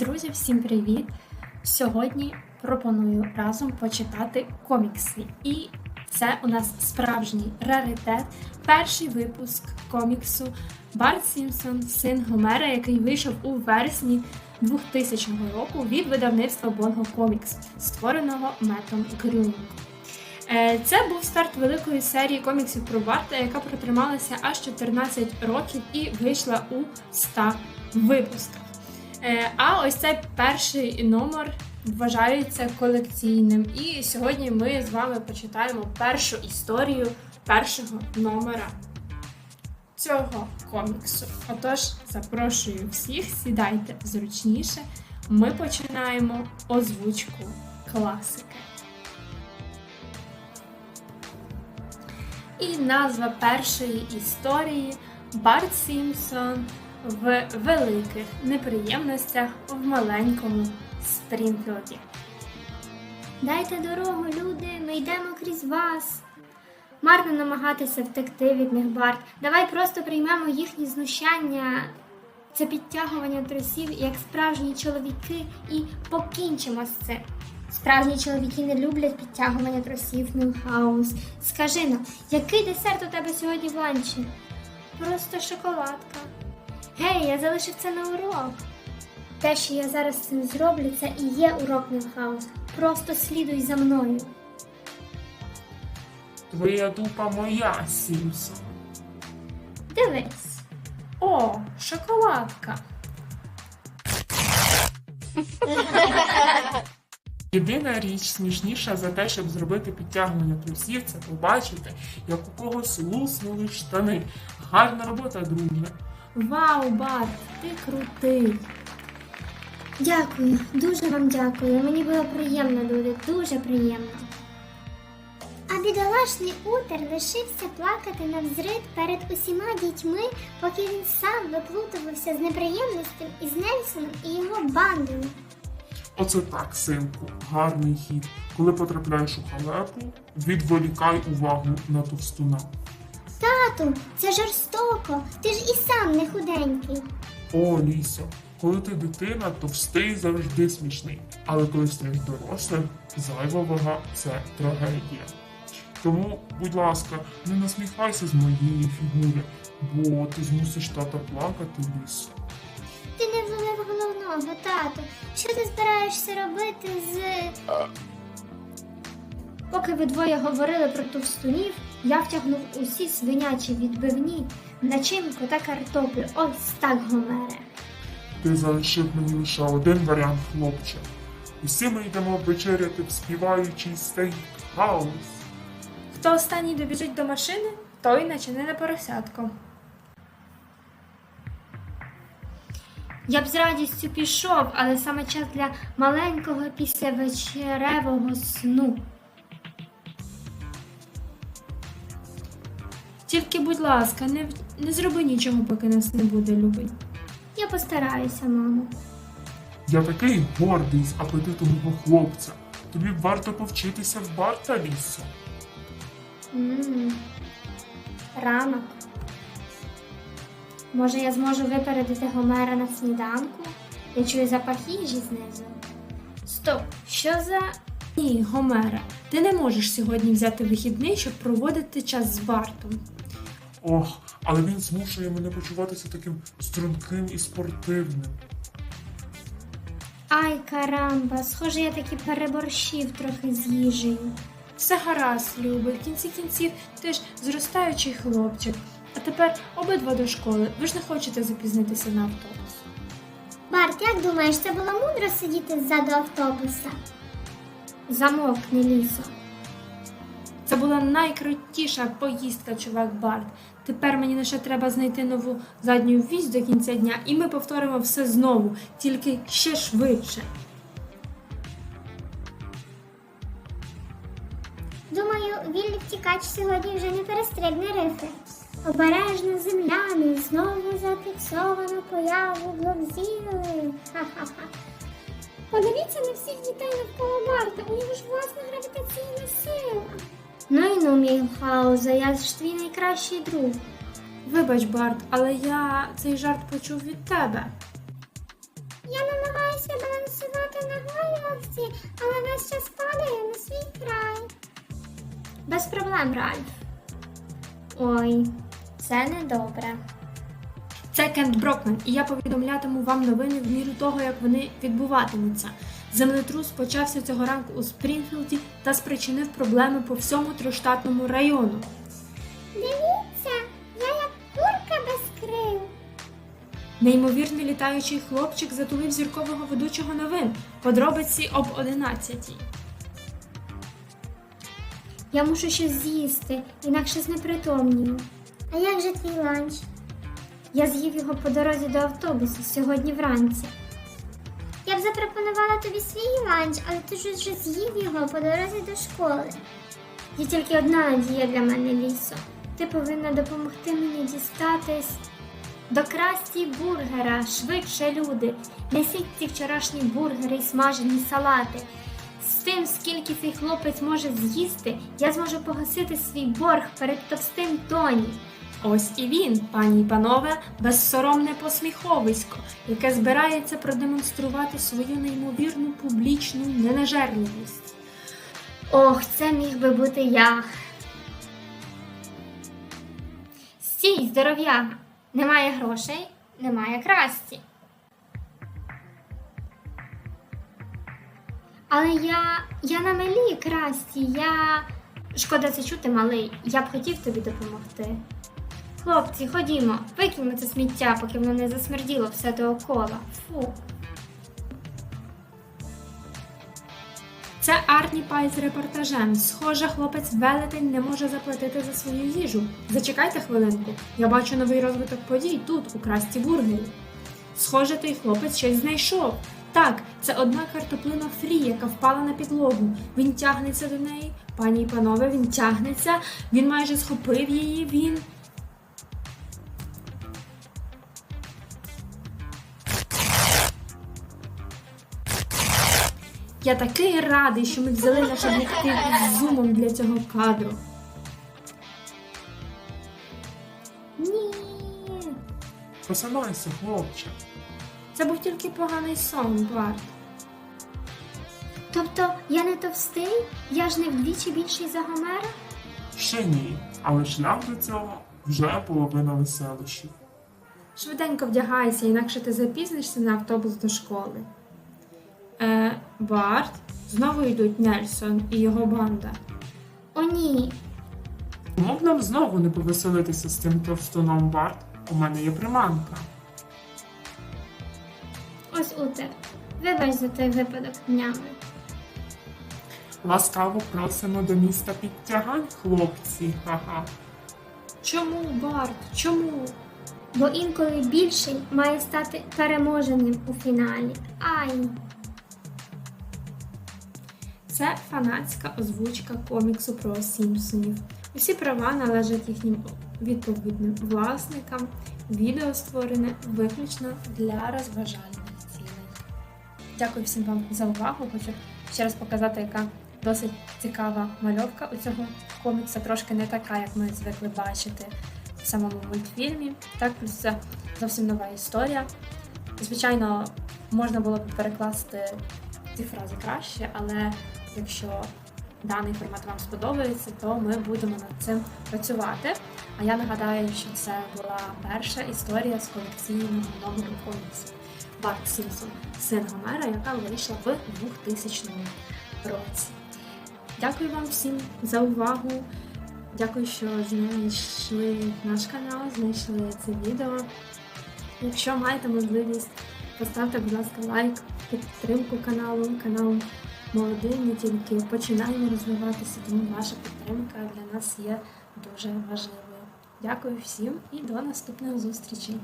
Друзі, всім привіт! Сьогодні пропоную разом почитати комікси. І це у нас справжній раритет. Перший випуск коміксу Барт Сімпсон, син Гомера, який вийшов у вересні 2000 року від видавництва Bongo Comics, створеного Метом Грюнінг. Е, Це був старт великої серії коміксів про Барта, яка протрималася аж 14 років і вийшла у 100 випусках. Е, А ось цей перший номер вважається колекційним. І сьогодні ми з вами почитаємо першу історію першого номера цього коміксу. Отож, запрошую всіх, сідайте зручніше. Ми починаємо озвучку класики. І назва першої історії Барт Сімпсон в великих неприємностях в маленькому Спрінфілді. Дайте дорогу, люди, ми йдемо крізь вас. Марно намагатися втекти від них, Барт. Давай просто приймемо їхні знущання. Це підтягування трусів, як справжні чоловіки, і покінчимо з цим. Справжні чоловіки не люблять підтягування трусів, Мюнхгаус. Скажи нам, який десерт у тебе сьогодні в ланчі? Просто шоколадка. Гей, я залишив це на урок. Те, що я зараз з цим зроблю, це і є урок Мюнхгаус. Просто слідуй за мною. Твоя дупа моя, Сімсон. Дивись. О, шоколадка! Єдина річ смішніша за те, щоб зробити підтягування трусів, це побачити, як у когось луснули штани. Гарна робота, друже. Вау, Барт, ти крутий! Дякую, дуже вам дякую. Мені було приємно, люди, дуже приємно. А бідолашний утер лишився плакати навзрид перед усіма дітьми, поки він сам виплутувався з неприємностям із Нельсоном і його бандою. Оце так, синку, гарний хід. Коли потрапляєш у халепу, відволікай увагу на товстуна. Тату, це жорстоко. Ти ж і сам не худенький. О, Лісо, коли ти дитина, товстий завжди смішний. Але коли стаєш дорослим, зайва вага це трагедія. Тому, будь ласка, не насміхайся з моєї фігури, бо ти змусиш тата плакати, лісо. Ти не вловив головного, тату. Що ти збираєшся робити з. Поки ви двоє говорили про товстунів, я втягнув усі свинячі відбивні, начинку та картоплю. Ось так, Гомере. Ти залишив мені лише один варіант, хлопче. Усі ми йдемо вечеряти в співаючий стейк-хаус. Хто останній добіжить до машини, той начине на поросятко. Я б з радістю пішов, але саме час для маленького післявечеревого сну. Тільки, будь ласка, не, не зроби нічого, поки нас не буде, любий. Я постараюся, мамо. Я такий гордий з апетитом мого хлопця. Тобі б варто повчитися в Барта лісу. М, Ранок. Може, я зможу випередити Гомера на сніданку? Я чую запах їжі знизу. Стоп, що за. Ні, Гомера, ти не можеш сьогодні взяти вихідний, щоб проводити час з Бартом. Ох, але він змушує мене почуватися таким струнким і спортивним. Ай, карамба, схоже, я таки переборщив трохи з їжею. Все гаразд, любий, в кінці кінців ти ж зростаючий хлопчик. А тепер обидва до школи. Ви ж не хочете запізнитися на автобус. Барт, як думаєш, це було мудро сидіти ззаду автобуса? Замовкни лісо. Це була найкрутіша поїздка, чувак Барт. Тепер мені лише треба знайти нову задню вісь до кінця дня, і ми повторимо все знову, тільки ще швидше. Думаю, вільний втікач сьогодні вже не перестрибне рифи. Обережно земляни знову зафіксовано появу блокзіли. Ха-ха-ха. Подивіться на всіх дітей навколо Барта, у нього ж власна гравітаційна сила. Ну, Мілхауза, я ж твій найкращий друг. Вибач, Барт, але я цей жарт почув від тебе. Я намагаюся допомагаю Оксі, але весь час падає на свій край. Без проблем, Ральф. Ой, це недобре. Це Кент Брокман, і я повідомлятиму вам новини в міру того, як вони відбуватимуться. Землетрус почався цього ранку у Спрінфілді та спричинив проблеми по всьому триштатному району. Дивіться, я як курка без крил. Неймовірний літаючий хлопчик затулив зіркового ведучого новин. Подробиці об 11. Я мушу щось з'їсти, інакше знепритомнію. А як же твій ланч? Я з'їв його по дорозі до автобусу сьогодні вранці. Я б запропонувала тобі свій ланч, але ти ж вже з'їв його по дорозі до школи. Є тільки одна надія для мене лісо. Ти повинна допомогти мені дістатись до красті бургера, швидше люди. Несіть ці вчорашні бургери і смажені салати. З тим, скільки цей хлопець може з'їсти, я зможу погасити свій борг перед товстим Тоні. Ось і він, пані й панове, безсоромне посміховисько, яке збирається продемонструвати свою неймовірну публічну ненажерливість. Ох, це міг би бути я. Стій, здоров'яга. Немає грошей, немає красті. Але я. я на мелі красті, я. Шкода це чути, малий. Я б хотів тобі допомогти. Хлопці, ходімо, викиньмо це сміття, поки воно не засмерділо все доокола. Фу. Це Арні Пай з репортажем. Схоже, хлопець велетень не може заплатити за свою їжу. Зачекайте хвилинку. Я бачу новий розвиток подій тут, у красті бургерів. Схоже, той хлопець щось знайшов. Так, це одна картоплина фрі, яка впала на підлогу. Він тягнеться до неї. Пані й панове, він тягнеться. Він майже схопив її. Він. Я такий радий, що ми взяли наш об'єктив із зумом для цього кадру. Ні. Посинайся, хлопче. Це був тільки поганий сон, Барт. Тобто я не товстий? Я ж не вдвічі більший за Гомера? Ще ні, але шлях до цього вже половина веселощів. Швиденько вдягайся, інакше ти запізнишся на автобус до школи. Е, Барт, знову йдуть Нельсон і його банда. О, ні. Б нам знову не повеселитися з цим товстуном Барт? У мене є приманка. Ось Утер. Вибач за той випадок днями. Ласкаво просимо до міста підтягань, хлопці. Ха-ха. Чому, Барт? Чому? Бо інколи більший має стати переможеним у фіналі. Ай! Це фанатська озвучка коміксу про Сімпсонів. Усі права належать їхнім відповідним власникам. Відео створене виключно для розважальних цілей. Дякую всім вам за увагу. Хочу ще раз показати, яка досить цікава мальовка у цього комікса. Трошки не така, як ми звикли бачити в самому мультфільмі. Так, плюс це зовсім нова історія. Звичайно, можна було б перекласти ці фрази краще, але якщо даний формат вам сподобається, то ми будемо над цим працювати. А я нагадаю, що це була перша історія з колекційного номеру коміксу Барт Сімпсон, син Гомера, яка вийшла в 2000 році. Дякую вам всім за увагу. Дякую, що знайшли наш канал, знайшли це відео. Якщо маєте можливість, поставте, будь ласка, лайк, підтримку каналу. Канал молодий, не тільки починаємо розвиватися, тому ваша підтримка для нас є дуже важливою. Дякую всім і до наступних зустрічей!